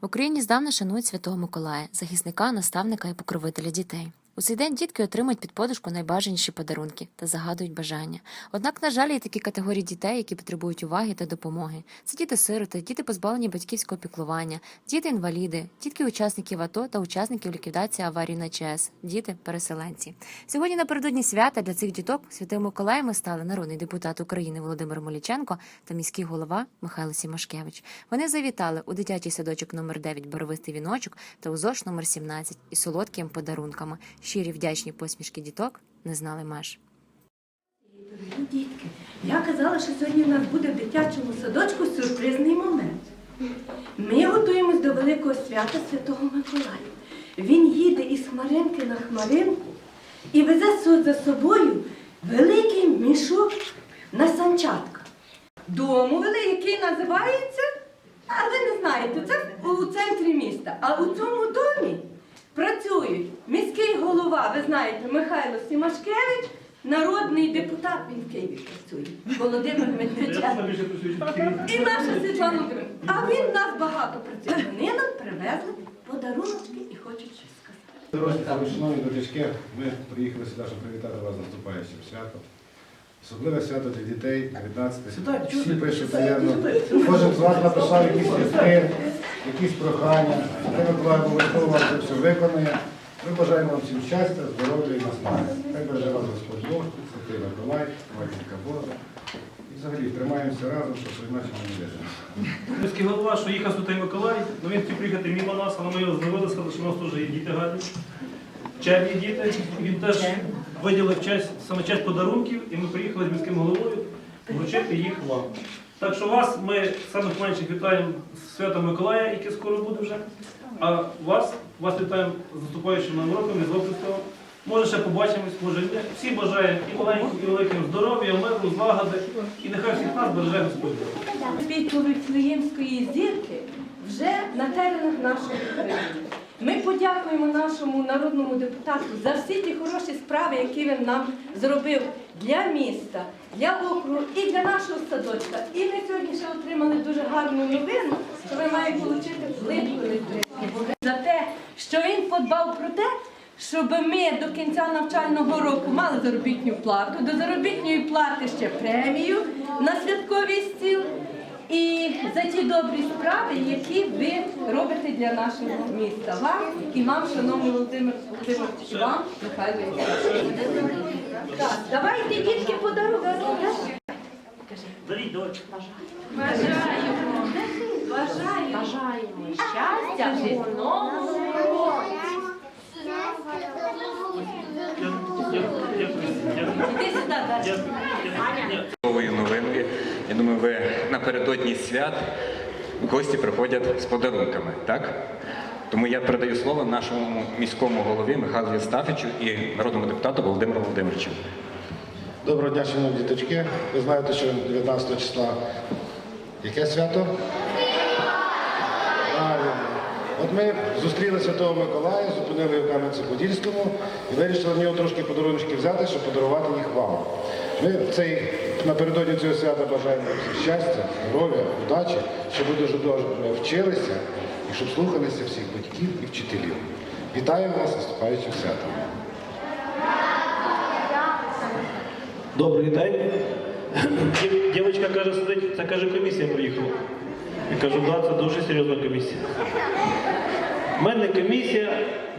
В Україні здавна шанують Святого Миколая, захисника, наставника і покровителя дітей. У цей день дітки отримують під подушку найбажаніші подарунки та загадують бажання. Однак, на жаль, є такі категорії дітей, які потребують уваги та допомоги. Це діти-сироти, діти позбавлені батьківського піклування, діти-інваліди, дітки учасників АТО та учасників ліквідації аварії на ЧАЕС, діти-переселенці. Сьогодні напередодні свята для цих діток Святим Миколаєм стали народний депутат України Володимир Моліченко та міський голова Михайло Сімашкевич. Вони завітали у дитячий садочок номер 9 Боровистий віночок та у ЗОШ номер 17 із солодкими подарунками. Щирі вдячні посмішки діток не знали меж. Дорогі дітки, я казала, що сьогодні у нас буде в дитячому садочку сюрпризний момент. Ми готуємось до великого свята Святого Миколая. Він їде із хмаринки на хмаринку і везе за собою великий мішок на санчатка. Дому який називається, а ви не знаєте, це у центрі міста. А у цьому домі працюють міський голова, ви знаєте, Михайло Сімашкевич, народний депутат, він в Києві працює, Володимир Медведченко. І наша Світлана Володимирівна. А він нас багато працює. Вони нам привезли подарунки і хочуть щось сказати. Дорослі, шановні дочки, ми приїхали сюди, щоб привітати вас з наступаючим святом. Особливе свято для дітей, 19. Всі пишуть таємно. Кожен з вас написав якісь листи, якісь прохання. Ми Миколай обов'язково це все виконує. Ми бажаємо вам всім щастя, здоров'я і наснаги. Хай береже вас Господь Бог, Святий Миколай, Матінка Божа. І взагалі тримаємося разом, щоб інакше ми не вижимо. Міський голова, що їхав Святий Миколай, ну він хотів приїхати мимо нас, але ми його зловили, сказали, що у нас теж є діти гарні. Чемні діти. Він теж виділив часть, саме часть подарунків, і ми приїхали з міським головою вручити їх вам. Так що вас ми самих менших вітаємо з Святом Миколая, яке скоро буде вже. А вас, вас вітаємо з наступаючим новим роком, і з Христовим. Може ще побачимось, може ні. Всі бажаємо і маленьким, і великим здоров'я, миру, злагоди, і нехай всіх нас береже Господь. Світло Віфлеємської зірки вже на теренах нашої країни. Ми подякуємо нашому народному депутату за всі ті хороші справи, які він нам зробив для міста, для округу і для нашого садочка. І ми сьогодні ще отримали дуже гарну новину, що ми маємо отримати плитку електричну. За те, що він подбав про те, щоб ми до кінця навчального року мали заробітну плату, до заробітної плати ще премію на святковий стіл. І за ті добрі справи, які ви робите для нашого міста. Вам і вам, шановний Володимир Володимирович, і вам, Михайло. Так, давайте дітки подарунки. Даріть, дочь. Бажаємо. Бажаємо. Бажаємо щастя у новому році. Дякую, дякую, дякую. Іди сюди, Даша. Думаю, ви напередодні свят гості приходять з подарунками, так? Тому я передаю слово нашому міському голові Михайлу Єстафичу і народному депутату Володимиру Володимировичу. Доброго дня, шановні діточки. Ви знаєте, що 19 числа яке свято? От ми зустріли Святого Миколая, зупинили в Кам'янці-Подільському і вирішили в нього трошки подарунки взяти, щоб подарувати їх вам. Ми цей, напередодні цього свята бажаємо щастя, здоров'я, удачі, щоб ви дуже добре вчилися і щоб слухалися всіх батьків і вчителів. Вітаю вас з святом. Добрий день. Дівчинка каже, сидить, це каже, комісія приїхала. Я кажу, да, це дуже серйозна комісія. У мене комісія,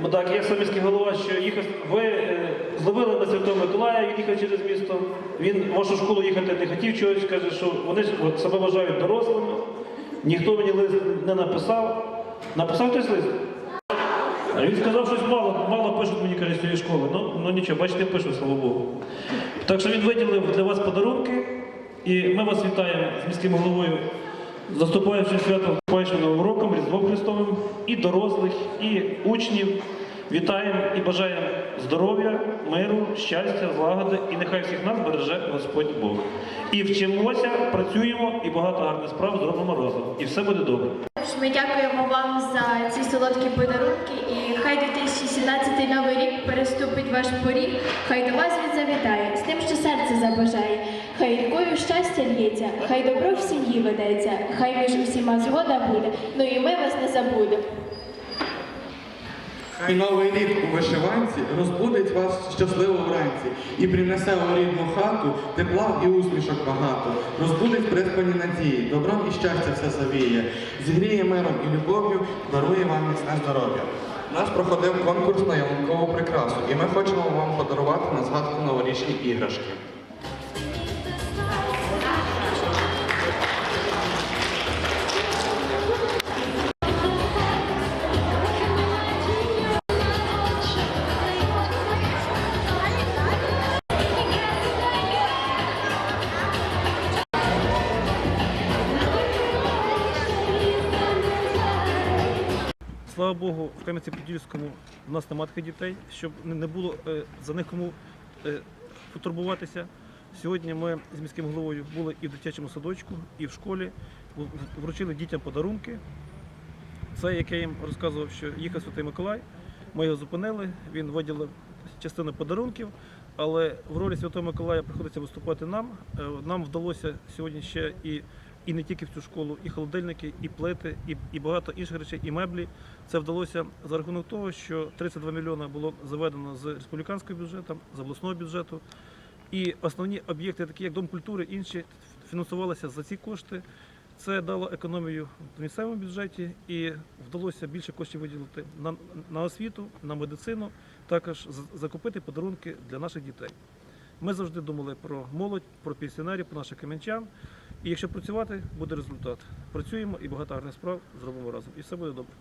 бо так, я сам міський голова, що їхав, ви е, зловили на Святого Миколая, він їхав через місто. Він в вашу школу їхати не хотів чогось, каже, що вони ж от, себе вважають дорослими. Ніхто мені лист не написав. Написав хтось лист? А він сказав, щось мало, мало пишуть мені каже, з цієї школи. Ну, ну нічого, бачите, пишуть, слава Богу. Так що він виділив для вас подарунки, і ми вас вітаємо з міським головою з наступаючим святом, наступаючим новим роком, Різдвом Христовим, і дорослих, і учнів. Вітаємо і бажаємо здоров'я, миру, щастя, злагоди, і нехай всіх нас береже Господь Бог. І вчимося, працюємо, і багато гарних справ зробимо разом. І все буде добре. Ми дякуємо вам за ці солодкі подарунки, і хай 2017 новий рік переступить ваш поріг, хай до вас він завітає, з тим, що серце забажає. Хай рікою щастя лється, хай добро в сім'ї ведеться, хай між усіма згода буде, ну і ми вас не забудемо. Хай новий рік у вишиванці розбудить вас щасливо вранці і принесе у рідну хату тепла і усмішок багато, розбудить приспані надії, добром і щастя все завіє, зігріє миром і любов'ю, дарує вам міцне здоров'я. Нас проходив конкурс на ялинкову прикрасу, і ми хочемо вам подарувати на згадку новорічні іграшки. Слава Богу, в Кам'янці-Подільському у нас немає таких дітей, щоб не було е, за них кому е, потурбуватися. Сьогодні ми з міським головою були і в дитячому садочку, і в школі, вручили дітям подарунки. Це, як я їм розказував, що їхав Святий Миколай, ми його зупинили, він виділив частину подарунків, але в ролі Святого Миколая приходиться виступати нам. Е, Нам вдалося сьогодні ще і, і не тільки в цю школу, і холодильники, і плити, і, і багато інших речей, і меблі. Це вдалося за рахунок того, що 32 мільйони було заведено з республіканського бюджету, з обласного бюджету. І основні об'єкти, такі як Дом культури, інші фінансувалися за ці кошти. Це дало економію в місцевому бюджеті і вдалося більше коштів виділити на, на освіту, на медицину, також закупити подарунки для наших дітей. Ми завжди думали про молодь, про пенсіонерів, про наших кам'янчан. І якщо працювати, буде результат. Працюємо і багато гарних справ зробимо разом. І все буде добре.